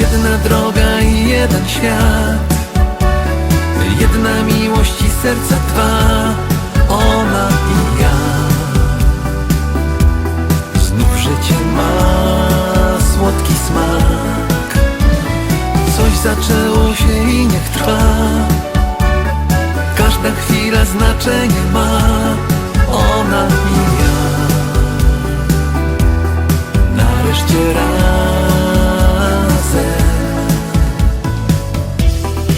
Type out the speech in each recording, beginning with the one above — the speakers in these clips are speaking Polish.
Jedna droga i jeden świat. Jedna miłość i serca dwa. Ona zaczęło się i niech trwa. Każda chwila znaczenie ma. Ona i ja. Nareszcie razem.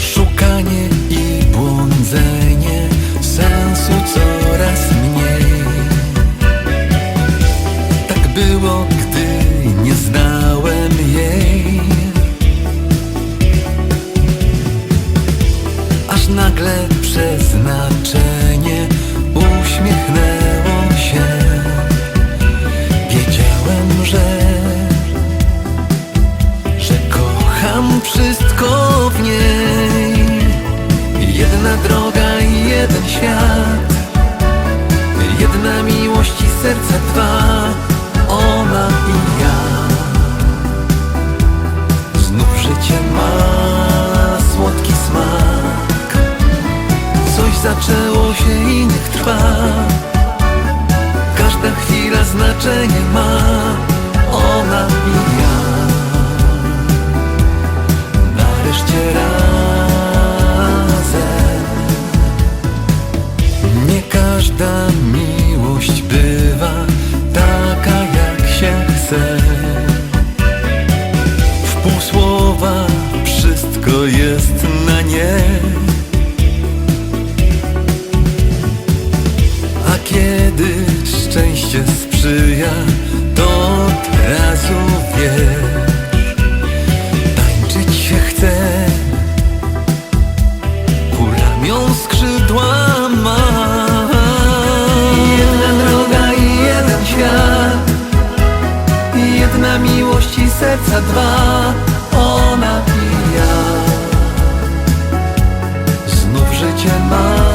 Szukanie i błądzenie Sensu coraz mniej. Tak było, nagle przeznaczenie uśmiechnęło się zaczęło się i niech trwa. Każda chwila znaczenie ma Ona i ja. Nareszcie razem. Nie każda miłość bywa Taka jak się chce. W pół słowa wszystko jest na nie szczęście sprzyja, to od razu tańczyć się chce. Ku ramion skrzydła ma. Jedna droga i jeden świat, jedna miłość i serca dwa, ona i ja. Znów życie ma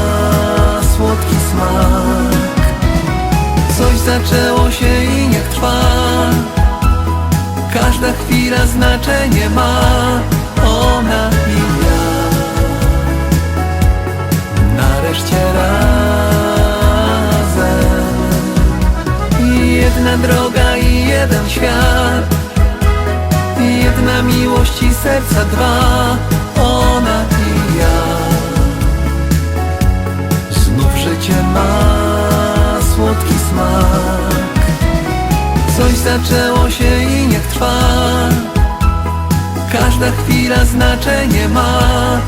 zaczęło się i niech trwa. Każda chwila znaczenie ma. Ona i ja. Nareszcie razem. Jedna droga i jeden świat. Jedna miłość i serca dwa zaczęło się i niech trwa. Każda chwila znaczenie ma